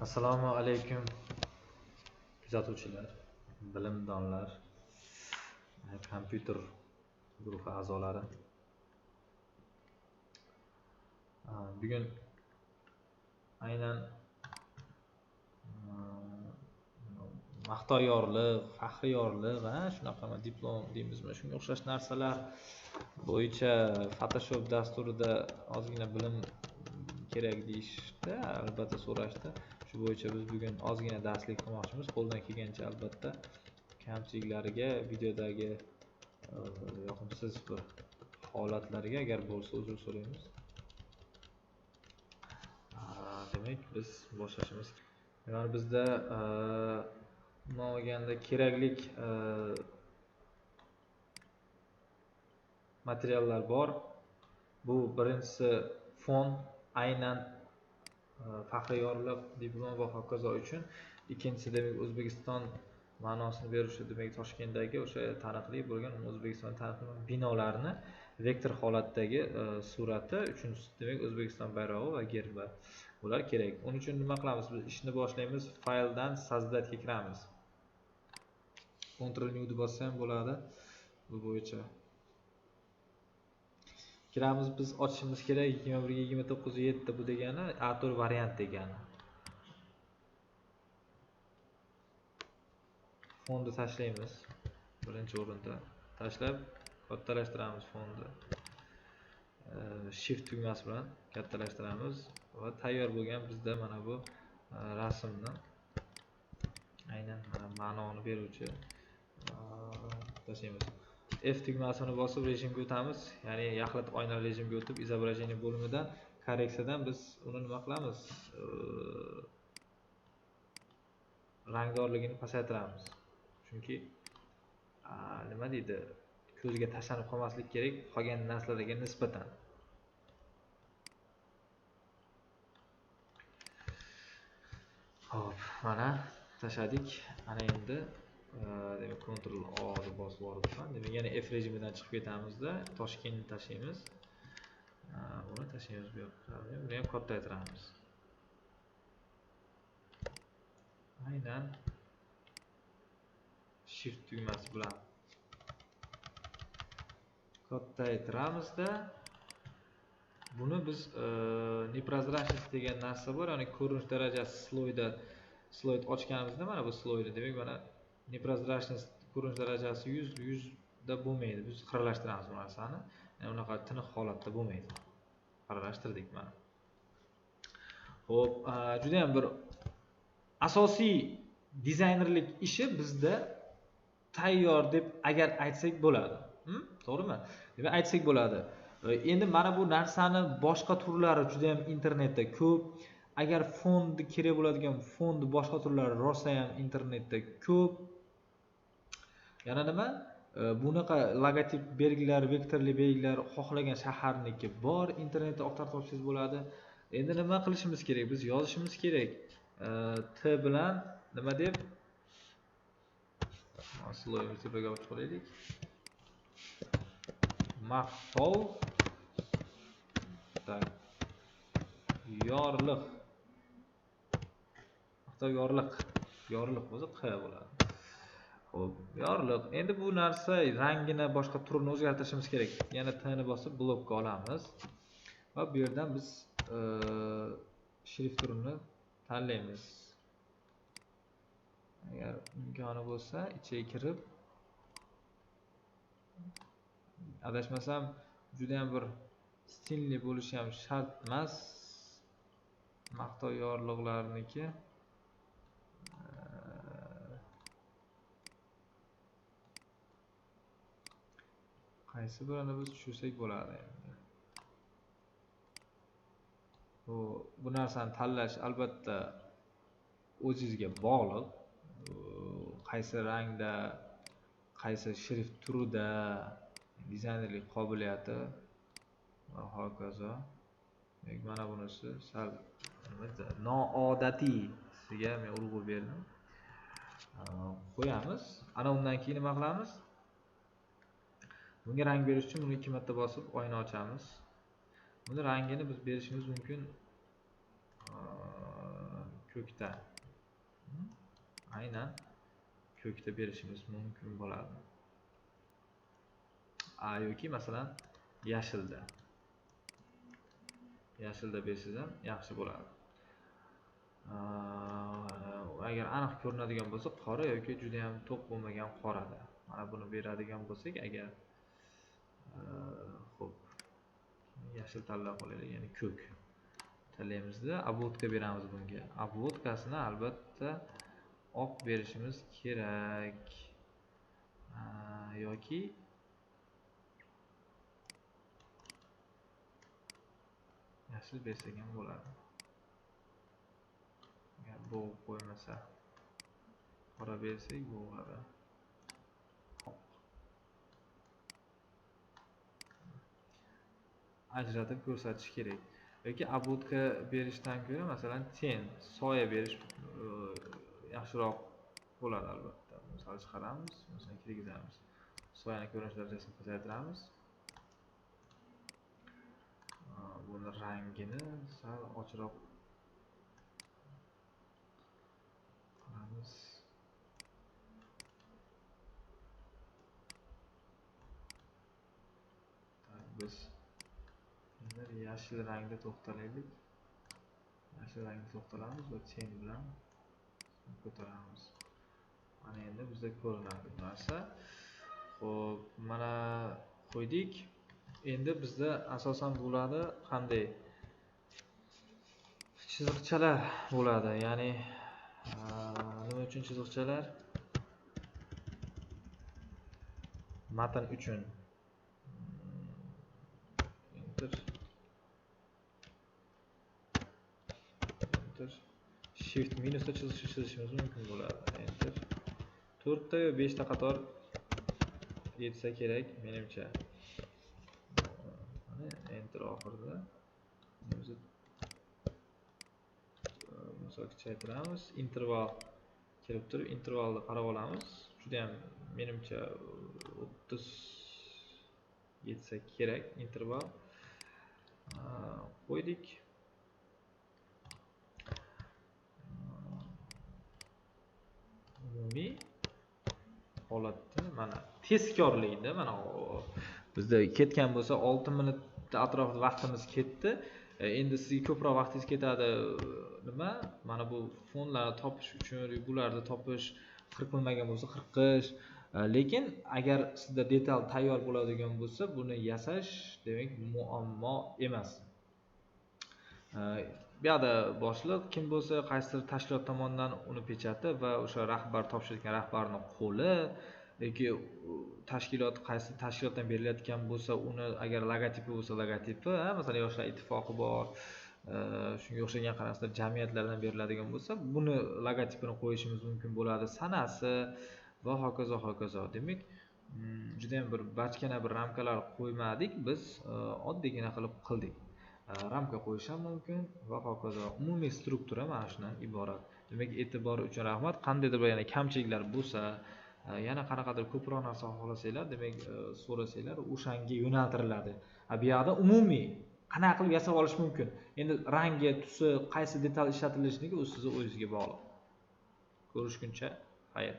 Assalomu alaykum kuzatuvchilar, bilimdonlar, eh, kompyuter guruhi a'zolari. Ah, bugun aynan eh, mm, maqtovyorlik, faxriyorlik, a, shunaqami diplom deymizmi, shunga o'xshash narsalar bo'yicha Photoshop dasturida ozgina bilim kerak deyishdi, albatta so'rashdi. Shu bo'yicha biz bugun ozgina darslik qilmoqchimiz. Qo'ldan kelgancha albatta kamchiliklariga, videodagi e, yoqimsiz bir holatlariga agar bo'lsa uzr so'raymiz. A, Demak, biz boshlashimiz. Demak, bizda e, umuman olganda keraklik e, materiallar bor. Bu birinchisi fon aynan Э, faxriy yorliq diplom va hokazo uchun. Ikkinchisi demak O'zbekiston ma'nosini beruvchi demak Toshkentdagi o'sha taniqli bo'lgan O'zbekiston taniqli binolarni vektor holatdagi e, surati, uchinchisi demak O'zbekiston bayrog'i va gerbi. Bular kerak. Uning uchun nima qilamiz? Biz ishni boshlaymiz. Fayldan создатьga kiramiz. Ctrl New deb bossa ham bo'ladi. Bu bo'yicha kiramiz biz ochishimiz kerak 21 29 7 bu degani A4 variant degani. fondni tashlaymiz. Birinchi o'rinda tashlab kattalashtiramiz fondni Shift tugmasi bilan kattalashtiramiz va tayyor bo'lgan bizda mana bu e, rasmni aynan ma'noni beruvchi e, tashlaymiz. F tugmasini bosib rejimga o'tamiz. Ya'ni yaxlit oyna rejimga o'tib изображение bo'limidan korreksiyadan biz uni nima qilamiz? Rangdorligini pasaytiramiz. Chunki a, nima deydi? Ko'zga tashlanib qolmaslik kerak qolgan narsalarga nisbatan. ho'p mana tashladik. Ana endi Э, demak Ctrl O deb bosib yuboribman. Demak yana F rejimidan chiqib ketamizda Toshkentni tashlaymiz. Buni tashlaymiz bu yoqqa. Buni ham kattaytiramiz. Aynan Shift tugmasi bilan kattaytiramizda buni biz e, neprozrachnost degan narsa bor, ya'ni ko'rinish darajasi sloyda sloyd ochganimizda mana bu sloyda demak mana neprозрачность ko'rinish darajasi 100 100 da bo'lmaydi. Biz xiralashtiramiz bu narsani. Ya'ni unaqa tiniq holatda bo'lmaydi. Xiralashtirdik mana. Xo'p, juda ham bir asosiy dizaynerlik ishi bizda tayyor deb agar aytsak bo'ladi. Hm? To'g'rimi? Demak aytsak bo'ladi. E, endi mana bu narsani boshqa turlari juda ham internetda ko'p. Agar fond kerak bo'ladigan fond boshqa turlari rosa ham internetda ko'p. Yana nima? E, bunaqa logotip belgilari vektorli belgilar xohlagan shaharniki bor, internetda oqtarib topsangiz bo'ladi. Endi nima qilishimiz kerak? Biz yozishimiz kerak. E, T bilan nima deb sloyni tepaga olib qo'yaylik. Maqtov tak yorliq maqtov yorliq yorliq bo'lsa q bo'ladi. Xo'p, yorliq. Endi bu narsa rangini boshqa turini o'zgartirishimiz kerak. Yana T ni bosib blokka olamiz. Va bu yerdan biz e, shrift turini tanlaymiz. Agar imkoni bo'lsa, ichiga kirib adashmasam juda ham bir stilli bo'lishi ham shart emas. Maqtov yorliqlarniki qaysi birini biz tushirsak bo'ladi endi. Bu bu narsani tanlash albatta o'zingizga e bog'liq. Qaysi rangda, qaysi shrift turida, dizaynerlik qobiliyati va hokazo. Demak, mana bunisi sal noodatiy men urg'u berdim. Ah, Qo'yamiz. Ana undan keyin nima qilamiz? Bunga rang berish uchun buni ikki marta bosib oyna ochamiz. Buni rangini biz berishimiz mumkin. ko'kda. Aynan ko'kda berishimiz mumkin bo'ladi. A yoki masalan yashilda. Yashilda bersangiz ham yaxshi bo'ladi. Agar aniq ko'rinadigan bo'lsa qora yoki juda ham to'q bo'lmagan qorada. Mana buni beradigan bo'lsak agar ho'p yashil tanlab olaylik ya'ni ko'k tanlaymizda обводка beramiz bunga. Обводкасini albatta oq berishimiz kerak. Yoki yashil bersak ham bo'ladi. Agar bo'g'ib qo'ymasa qora bersak bo'g'adi ajratib ko'rsatish kerak. Yoki obvodka berishdan ko'ra masalan ten soya berish e, yaxshiroq bo'ladi albatta. Misol chiqaramiz masalan kirgizamiz. Soyani ko'rinish darajasini pasaytiramiz e, buni rangini sal ochroq qilamiz. Biz bir yashil rangda to'xtalaylik. Yashil rangda to'xtalamiz va chen bilan ko'taramiz. Mana endi bizda ko'rinadi bu narsa. Ho'p mana qo'ydik. Endi bizda asosan bo'ladi qanday? Chiziqchalar bo'ladi ya'ni nima uchun chiziqchalar? Matn uchun. Hmm, Enter enter. Shift minusda chizishni chizishimiz mumkin bo'ladi. Enter. To'rtta yo beshta qator yetsa kerak menimcha. Mana enter oxirida. O'zi misol kuchaytiramiz interval kelib turib intervalni qarab olamiz. Juda ham menimcha o'ttiz yetsa kerak interval. Qo'ydik. Umumiy holatda mana tezkorlikda mana bizda ketgan bo'lsa 6 minut atrofida vaqtimiz ketdi. E, endi sizga ko'proq vaqtingiz ketadi. Nima? Mana bu fonlarni topish uchun bularni topish qirqilmagan bo'lsa qirqish. E, lekin agar sizda detal tayyor bo'ladigan bo'lsa buni yasash demak muammo emas. E, bu yoqda boshliq kim bo'lsa qaysidir tashkilot tomonidan uni pechati va o'sha rahbar topshirgan rahbarni qo'li yoki tashkilot qaysi tashkilotdan berilayotgan bo'lsa uni agar logotipi bo'lsa logotipi masalan yoshlar ittifoqi bor e, shunga o'xshagan qanaqasidir jamiyatlardan beriladigan bo'lsa buni logotipini qo'yishimiz mumkin bo'ladi sanasi va hokazo hokazo. Demak mm, judayam bir bachkana bir ramkalar qo'ymadik biz e, oddiygina qilib qildik. Э, ramka qo'yish ham mumkin va hokazo. Umumiy struktura mana shundan iborat. Demak e'tibori uchun rahmat. Qandaydir bir yana kamchiliklar bo'lsa e, yana qanaqadir ko'proq narsa xohlasanglar demak e, so'rasanglar o'shanga yo'naltiriladi. A bu yoqda umumiy qanaqa qilib yasab olish mumkin? Endi rangi tusi qaysi detal ishlatilishligi u sizni o'zingizga bog'liq. Ko'rishguncha xayr.